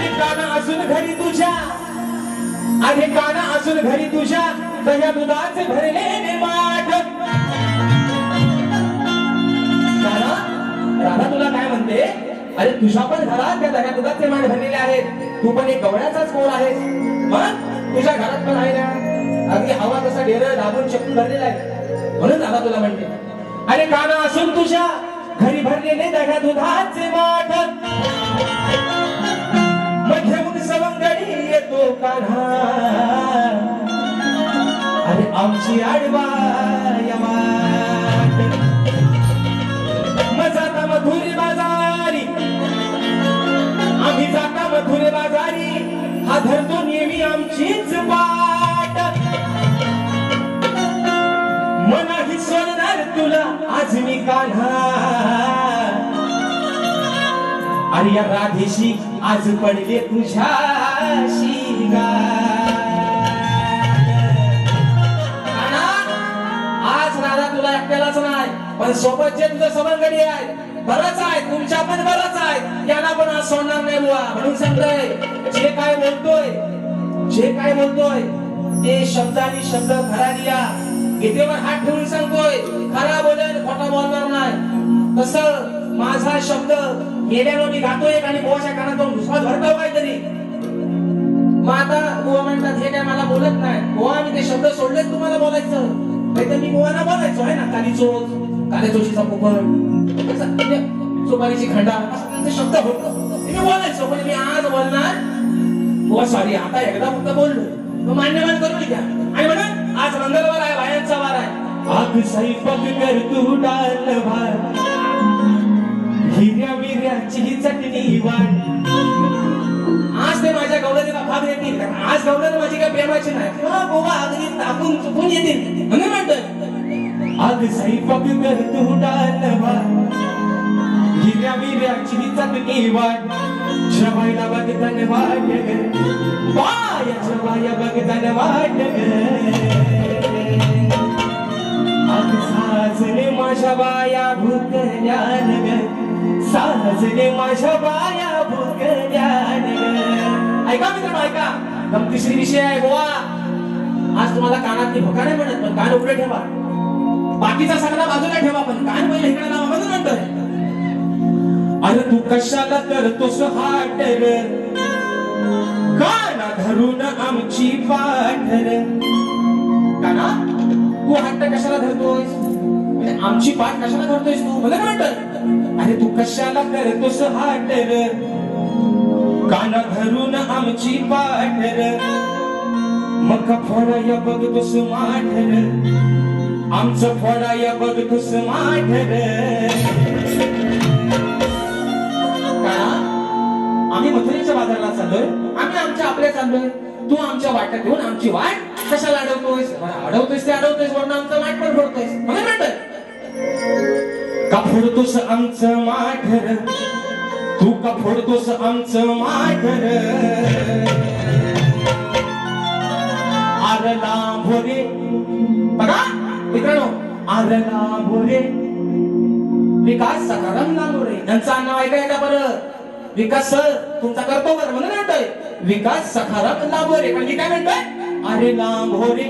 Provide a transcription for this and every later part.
आणि काना असून घरी तुझ्या. अरे काना दह्या दुधाचे भरलेले माठ राधा राधा तुला काय म्हणते? अरे तुझ्या पण घरात त्या दह्या दुधाचे माठ भरलेले आहेत. तू पण एक गवळ्याचाच कोण आहेस. मग? तुझ्या घरात पण आहे ना? अगदी हवा तसा डेर दाबून शकून भरलेला आहे. म्हणून राधा तुला म्हणते. अरे काना असून तुझ्या घरी भरलेले दह्या दुधाचे माठ तरी येतो काढा अरे आमची आडवा यमाट मग जाता मधुरी बाजारी. आम्ही जाता मधुरी बाजारी. हा धरतो नेहमी आमचीच वाट. मनाही सोडणार तुला आज मी काढा अरे या राधेशी आज पडले तुझ्या पण सोबत जे तुझं समंगडी आहे बरंच आहे तुमच्या पण बरंच आहे त्यांना पण आज सोडणार नाही बुवा. म्हणून सांगतोय जे काय बोलतोय जे काय बोलतोय ते शब्द आणि शब्द खरा दिया गीतेवर हात ठेवून सांगतोय खरा बोलेल खोटा बोलणार नाही. तस माझा शब्द गेल्यानं मी गातोय आणि बोवाच्या कानातून दुसरा धरतो काहीतरी. मग आता बुवा म्हणतात हे काय मला बोलत नाही. बुवा मी ते शब्द सोडलेच तुम्हाला बोलायचं. नाही तर मी बुवाना बोलायचो आहे ना? काली चोच काली चोशीचा पोपट म्हणजे सुपारीची खंडा असं शब्द होतो. मी बोलायचो पण मी आज बोलणार. बुवा सॉरी आता एकदा फक्त बोललो. मग मान्यमान करून घ्या. आणि म्हणा आज मंगळवार आहे बायांचा वार आहे. आग स्वयंपाक कर तू डाल भार. हिरव्या विर्याची चटणी वाट येतील कारण आज भावना माझी काय प्रेमाची नाही. किंवा गोवा अगदी तापून चुकून येतील. म्हणून म्हणत आज स्वयंपाक कर तू डालवा भात हिरव्या चटणी वाट जेवायला बघताना वाट. ग बाया जेवाया बघताना वाट. ग आज साजने माझ्या बाया भुकल्यान ग साजने माझ्या बाया ऐका मित्र ऐका. गमतीशीर विषय आहे गोवा आज तुम्हाला कानातली भका नाही म्हणत पण कान उघडे ठेवा. बाकीचा सगळा बाजूला ठेवा पण कान पहिले इकडे लावा म्हणून अरे तू कशाला करतोस हाटर? काना धरून आमची पाठर काना तू हट्ट कशाला धरतोयस? म्हणजे आमची पाठ कशाला धरतोयस तू? मला काय अरे तू कशाला करतोस हाटर? काना धरून आमची पाठर. मग फोडाया बघतोस माठर. आमचं फोडाया बघतोस माठर. आम्ही मथुरेच्या बाजाराला चाललोय. आम्ही आमच्या आपल्या चाललोय. तू आमच्या वाट्यात येऊन आमची वाट कशाला अडवतोयस? अडवतोयस ते अडवतोयस वरनं आमचं माठ पण फोडतोयस. म्हणून म्हणतोय का फोडतोस आमचं माठर? तू का फोडतोस आमचं माघर. आरला भोरे. बघा मित्रांनो आरला भोरे. विकास सकाराम रे? यांचं नाव ऐका येता बरं? विकास सर तुमचा करतो बरं म्हणून म्हणतोय. विकास सखाराम लांबोरे रे. म्हणजे काय म्हणतोय? अरे लांबोरे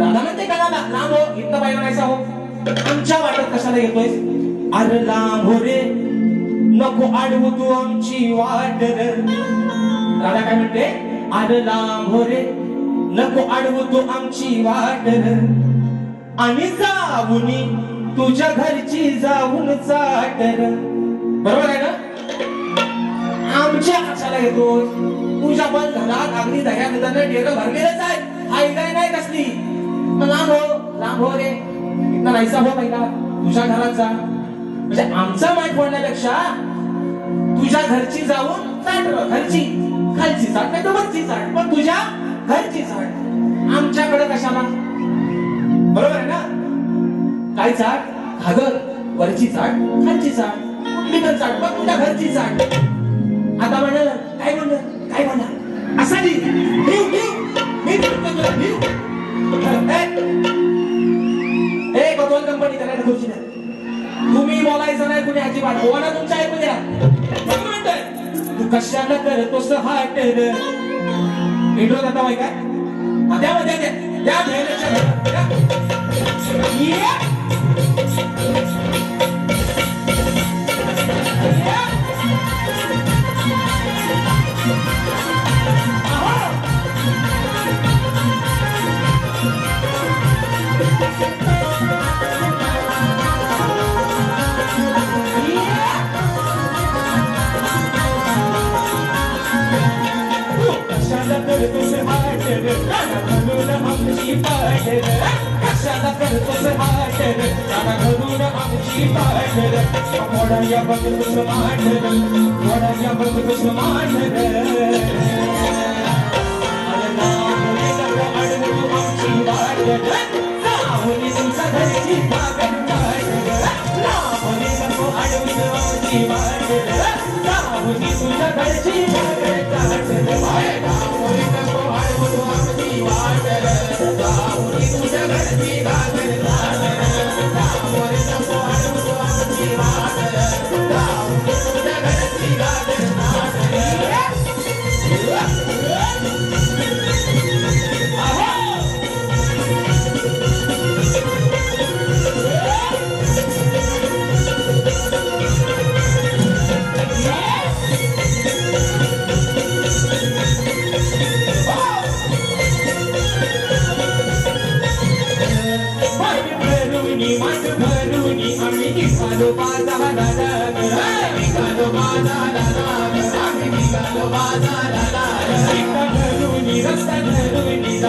राधा म्हणते का दादा लांब हो इथं बाई नाही हो. आमच्या वाटत कशाला येतोय अरे लांबोरे नको आडवू तू आमची वाट राधा काय म्हणते? अरे भोरे नको आडवू तू आमची वाट आणि जाऊन तुझ्या घरची जाऊन चाटर बरोबर आहे ना? आमच्या आशाला येतो. तुझ्या पण घरात अगदी दह्या दुधानं डेरं भरलेलंच आहे. आई काय नाही कसली? लांब हो लांब हो रे. इथं नाहीसा हो पहिला. तुझ्या घरात जा. म्हणजे आमचा माठ पडण्यापेक्षा तुझ्या घरची जाऊन चाट घरची. खालची चाट नाही तर वरची चाट. पण तुझ्या घरची चाट. आमच्याकडे कशाला? बरोबर आहे ना? काय चाट? घागर. वरची चाट खालची चाट. कुठली पण चाट. पण तुझ्या घरची चाट. आता म्हणाल काय म्हणाल काय म्हणाल? असा लिह. लिह लिह. मी म्हणतो तुला लिह. ए, ए कंपनी करायला खुर्ची नाही अजिबात ओवाडा तुमच्या ऐकू द्या म्हणतोय तू कशाला करतो सहाट इंट्रो जाता माहिती काय? द्या द्या द्या. द्या द्या غنون عمشي باير شانا قلبس حاير أنا غنون عمشي باير ولا يا بلد سمانر ولا يا بلد سمانر Yeah.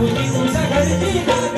तुझ्या घरची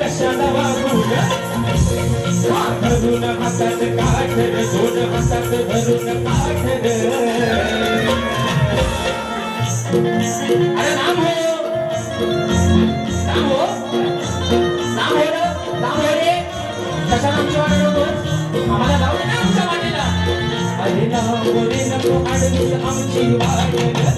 कशाला वागूया धरून हातात काठ दोन हातात धरून काठ अरे राम हो राम हो राम हो राम हो रे कशाला आमच्या वाटेल होतो आम्हाला लावलं ना आमच्या वाटेला अरे राम हो रे नको आडवीस आमची वाट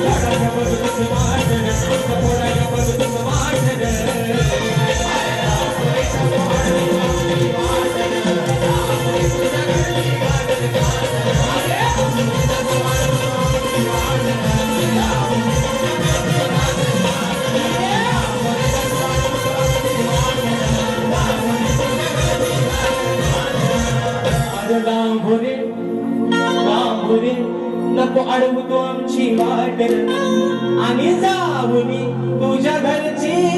अडवतो आमची वाट. आणि जाऊनी तुझ्या घरची.